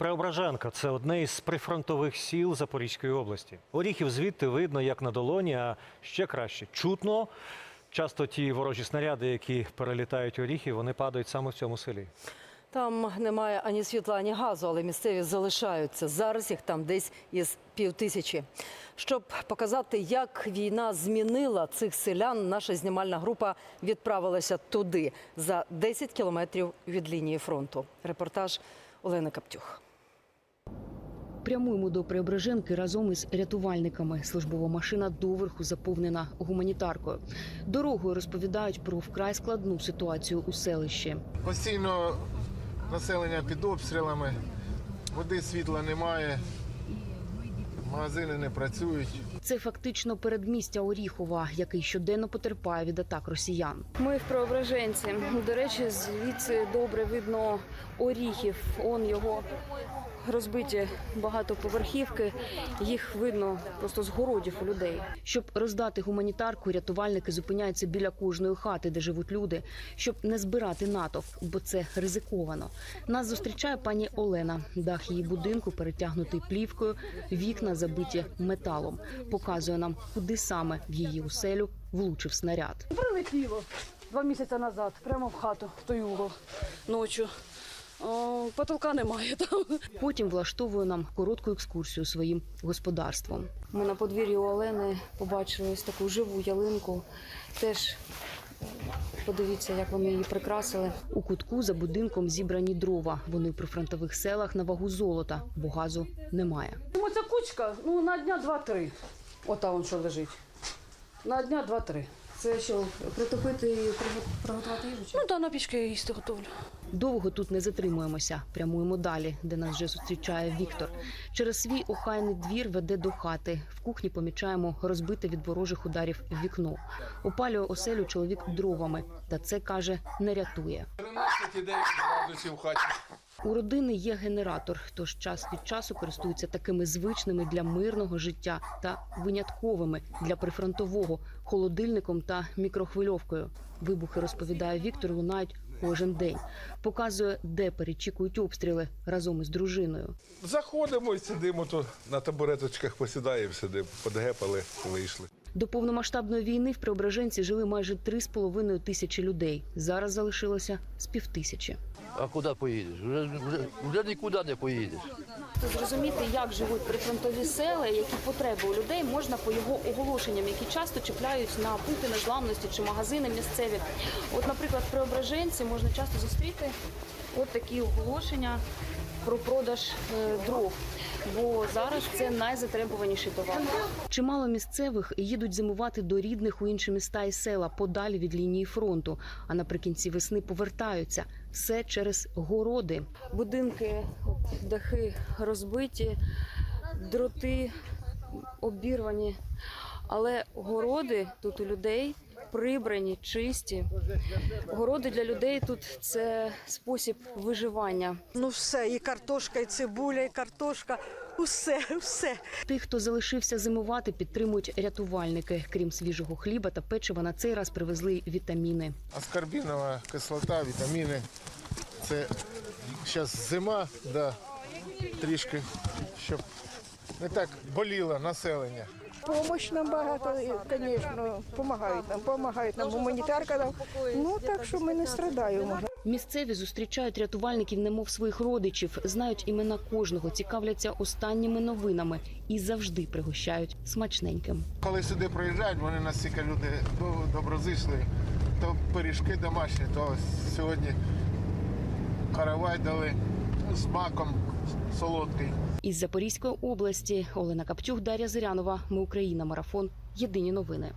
Преображенка це одне із прифронтових сіл Запорізької області. Оріхів звідти видно як на долоні, а ще краще чутно. Часто ті ворожі снаряди, які перелітають оріхи, вони падають саме в цьому селі. Там немає ані світла, ані газу, але місцеві залишаються. Зараз їх там десь із півтисячі. Щоб показати, як війна змінила цих селян, наша знімальна група відправилася туди за 10 кілометрів від лінії фронту. Репортаж Олени Каптюх. Прямуємо до Преображенки разом із рятувальниками. Службова машина доверху заповнена гуманітаркою. Дорогою розповідають про вкрай складну ситуацію у селищі. Постійно населення під обстрілами, води світла немає, магазини не працюють. Це фактично передмістя Оріхова, який щоденно потерпає від атак росіян. Ми в Преображенці. До речі, звідси добре видно оріхів. Он його розбиті багатоповерхівки. Їх видно просто з городів у людей. Щоб роздати гуманітарку, рятувальники зупиняються біля кожної хати, де живуть люди, щоб не збирати натовп, бо це ризиковано. Нас зустрічає пані Олена. Дах її будинку перетягнутий плівкою, вікна забиті металом. Показує нам, куди саме в її оселю влучив снаряд. Прилетіло два місяці назад, прямо в хату, в той угол ночі. О, потолка немає там. Потім влаштовує нам коротку екскурсію своїм господарством. Ми на подвір'ї у Олени побачили ось таку живу ялинку. Теж подивіться, як вони її прикрасили. У кутку за будинком зібрані дрова. Вони при фронтових селах на вагу золота, бо газу немає. Тому ця кучка ну, на дня два-три. Ота вон що лежить. На дня два-три. Це що, притопити і приго- приготувати їжу? Ну так, на пічки їсти готовлю. Довго тут не затримуємося. Прямуємо далі, де нас вже зустрічає Віктор. Через свій охайний двір веде до хати. В кухні помічаємо розбите від ворожих ударів вікно. Опалює оселю чоловік дровами, та це каже не рятує. 13,9 градусів в хаті. У родини є генератор, тож час від часу користуються такими звичними для мирного життя та винятковими для прифронтового холодильником та мікрохвильовкою. Вибухи розповідає Віктор, лунають кожен день. Показує, де перечікують обстріли разом із дружиною. Заходимо і сидимо то на табуреточках посідаємо, сидимо, подгепали, вийшли. До повномасштабної війни в Преображенці жили майже 3,5 тисячі людей. Зараз залишилося з півтисячі. А куди поїдеш? Вже, вже, вже нікуди не поїдеш. Зрозуміти, як живуть прифронтові села, які потреби у людей можна по його оголошенням, які часто чіпляють на пункти незламності чи магазини місцеві. От, наприклад, в Преображенці можна часто зустріти от такі оголошення про продаж е, дров, бо зараз це найзатребуваніший товар. Чимало місцевих їдуть зимувати до рідних у інші міста і села подалі від лінії фронту. А наприкінці весни повертаються все через городи. Будинки, дахи розбиті, дроти обірвані. Але городи тут у людей прибрані, чисті. Городи для людей тут це спосіб виживання. Ну все, і картошка, і цибуля, і картошка. Усе, все. Тих, хто залишився зимувати, підтримують рятувальники. Крім свіжого хліба та печива, на цей раз привезли вітаміни. Аскорбінова кислота, вітаміни. Це зараз зима, да, трішки, щоб не так боліло населення. Помощь нам багато, звісно, допомагають нам, допомагають нам гуманітарка. Нам. Ну так що ми не страдаємо. Місцеві зустрічають рятувальників, немов своїх родичів, знають імена кожного, цікавляться останніми новинами і завжди пригощають смачненьким. Коли сюди приїжджають, вони настільки люди до- доброзичливі, то пиріжки домашні, то сьогодні каравай дали з маком солодкий. Із Запорізької області Олена Каптюх, Дар'я Зирянова. Ми Україна. Марафон. Єдині новини.